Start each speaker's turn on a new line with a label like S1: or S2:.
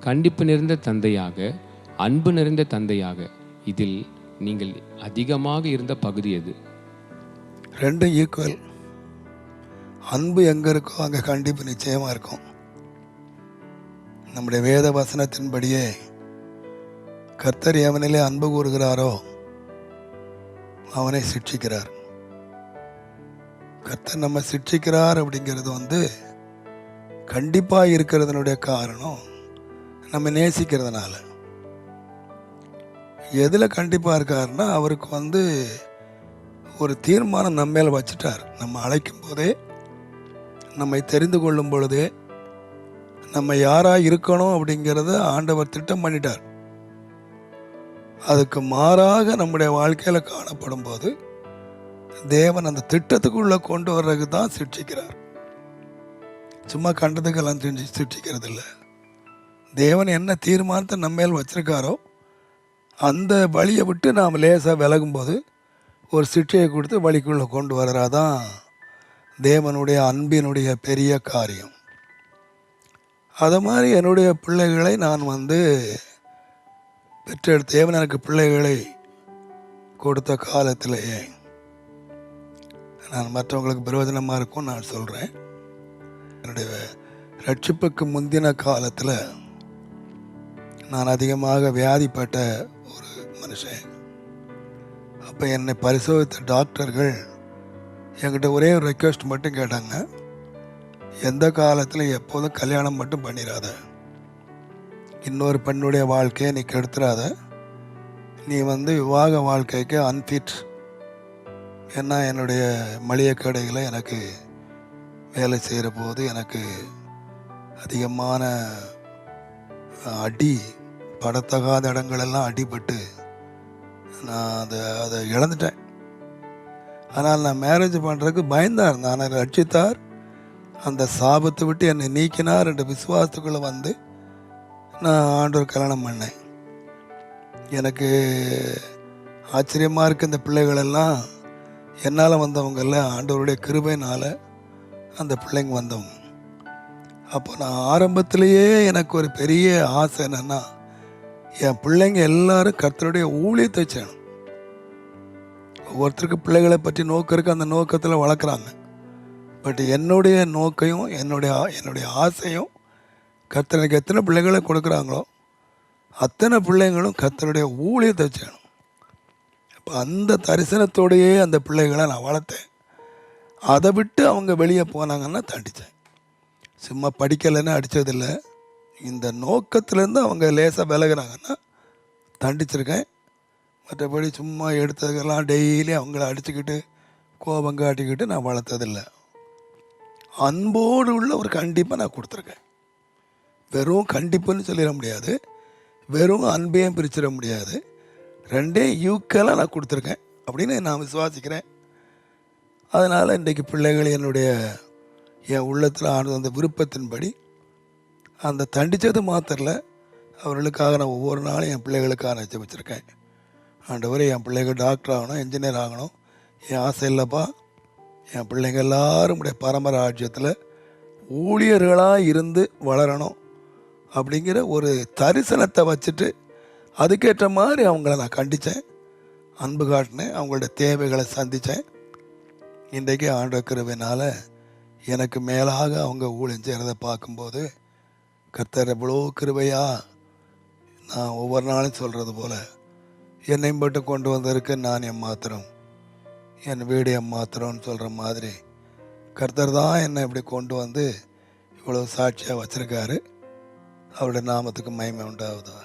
S1: கண்டிப்பு நிறைந்த தந்தையாக அன்பு நிறைந்த தந்தையாக இதில் நீங்கள் அதிகமாக இருந்த பகுதி எது?
S2: ரெண்டும் ஈக்குவல் அன்பு எங்கே இருக்கோ அங்கே கண்டிப்பு நிச்சயமாக இருக்கும். நம்முடைய வேத வசனத்தின்படியே கர்த்தர் எவனிலே அன்பு கூறுகிறாரோ அவனை சிட்சிக்கிறார். கர்த்தர் நம்ம சிட்சிக்கிறார் அப்படிங்கிறது வந்து கண்டிப்பாக இருக்கிறதுனுடைய காரணம் நம்ம நேசிக்கிறதுனால. எதில் கண்டிப்பாக இருக்காருன்னா அவருக்கு வந்து ஒரு தீர்மானம் நம்ம மேலே வச்சுட்டார். நம்ம அழைக்கும் போதே நம்மை தெரிந்து கொள்ளும் பொழுதே நம்ம யாராக இருக்கணும் அப்படிங்கிறத ஆண்டவர் திட்டம் பண்ணிட்டார். அதுக்கு மாறாக நம்முடைய வாழ்க்கையில் காணப்படும் போது தேவன் அந்த திட்டத்துக்குள்ளே கொண்டு வர்றதுக்கு தான் சிக்ஷிக்கிறார் சும்மா கண்டதுக்கெல்லாம் செஞ்சு சிக்ஷிக்கிறது இல்லை தேவன் என்ன தீர்மானத்தை நம்ம மேல் வச்சுருக்காரோ அந்த வழியை விட்டு நாம் லேசாக விலகும்போது ஒரு சிக்ஷையை கொடுத்து வழிக்குள்ளே கொண்டு வர்றதான் தேவனுடைய அன்பினுடைய பெரிய காரியம். அதை மாதிரி என்னுடைய பிள்ளைகளை நான் வந்து பெற்றெடுத்த தேவன் எனக்கு பிள்ளைகளை கொடுத்த காலத்திலேயே நான் மற்றவங்களுக்கு பிரயோஜனமாக இருக்கும் நான் சொல்கிறேன் என்னுடைய ரட்சிப்புக்கு முந்தின காலத்தில் நான் அதிகமாக வியாதிப்பட்ட ஒரு மனுஷன். அப்போ என்னை பரிசோதித்த டாக்டர்கள் என்கிட்ட ஒரே ஒரு ரெக்வெஸ்ட் மட்டும் கேட்டாங்க. எந்த காலத்தில் எப்போதும் கல்யாணம் மட்டும் பண்ணிடாத இன்னொரு பெண்ணுடைய வாழ்க்கையை நீ கெடுத்துடாத நீ வந்து விவாக வாழ்க்கைக்கு அன்ஃபிட் ஏன்னா என்னுடைய மளிகை கடையில் எனக்கு வேலை செய்கிற போது எனக்கு அதிகமான அடி படத்தகாத இடங்களெல்லாம் அடிபட்டு நான் அதை அதை இழந்துட்டேன். ஆனால் நான் மேரேஜ் பண்ணுறதுக்கு பயந்தார். நான் ரட்சித்தார். அந்த சாபத்தை விட்டு என்னை நீக்கினார் என்ற விசுவாசத்துக்குள்ளே வந்து நான் ஆண்டவர் கல்யாணம் பண்ணேன். எனக்கு ஆச்சரியமாக இருக்க இந்த பிள்ளைகளெல்லாம். என்னால் வந்தவங்கள ஆண்டவருடைய கிருபையினால் அந்த பிள்ளைங்க வந்தவங்க அப்போ நான் ஆரம்பத்திலேயே எனக்கு ஒரு பெரிய ஆசை என்னென்னா என் பிள்ளைங்க எல்லாரும் கர்த்தருடைய ஊழியத்தை செய்யணும். ஒவ்வொருத்தருக்கு பிள்ளைகளை பற்றி நோக்கம் இருக்கு அந்த நோக்கத்தில் வளர்க்குறாங்க. பட் என்னுடைய நோக்கையும் என்னுடைய ஆ- என்னுடைய ஆசையும் கர்த்தருக்கு எத்தனை பிள்ளைகளை கொடுக்குறாங்களோ அத்தனை பிள்ளைங்களும் கர்த்தருடைய ஊழியத்தை செய்யணும். இப்போ அந்த தரிசனத்தோடையே அந்த பிள்ளைகளை நான் வளர்த்தேன். அதை விட்டு அவங்க வெளியே போனாங்கன்னா தண்டித்தேன் சும்மா படிக்கலைன்னு அடித்ததில்ல இந்த நோக்கத்துலேருந்து அவங்க லேசாக விலகிறாங்கன்னா தண்டிச்சிருக்கேன். மற்றபடி சும்மா எடுத்ததுக்கெல்லாம் டெய்லி அவங்கள அடிச்சுக்கிட்டு கோபம் காட்டிக்கிட்டு நான் வளர்த்ததில்லை. அன்போடு உள்ள ஒரு கண்டிப்பாக நான் கொடுத்துருக்கேன். வெறும் கண்டிப்புன்னு சொல்லிட முடியாது. வெறும் அன்பையும் பிரிச்சிட முடியாது. ரெண்டே யூக்கெல்லாம் நான் கொடுத்துருக்கேன் அப்படின்னு நான் விசுவாசிக்கிறேன். அதனால் இன்றைக்கு பிள்ளைகள் என்னுடைய என் உள்ளத்தில் ஆனது அந்த விருப்பத்தின்படி அந்த தண்டித்தது மாத்திரல. அவர்களுக்காக நான் ஒவ்வொரு நாளும் என் பிள்ளைகளுக்காக நான் வச்சுருக்கேன் ஆண்டவரே என் பிள்ளைகள் டாக்டர் ஆகணும் இன்ஜினியர் ஆகணும். என் ஆசை இல்லைப்பா. என் பிள்ளைங்க எல்லாரும் உடைய பரம்பரை ராஜ்யத்தில் ஊழியர்களாக இருந்து வளரணும் அப்படிங்கிற ஒரு தரிசனத்தை வச்சுட்டு அதுக்கேற்ற மாதிரி அவங்கள நான் கண்டித்தேன் அன்பு காட்டினேன் அவங்களோட தேவைகளை சந்தித்தேன் இன்றைக்கு ஆண்டு கிருபையினால் எனக்கு மேலாக அவங்க ஊழியம் செய்கிறத பார்க்கும்போது கர்த்தர் எவ்வளோ கிருபையா நான் ஒவ்வொரு நாளும் சொல்கிறது போல் என்னை மட்டும் கொண்டு வந்திருக்கு நான் என் மாத்திரம். என் வீடு என் மாத்திரம்னு சொல்கிற மாதிரி கர்த்தர் தான் என்னை இப்படி கொண்டு வந்து இவ்வளோ சாட்சியாக வச்சுருக்காரு. அவருடைய நாமத்துக்கு மயமை உண்டாகுதா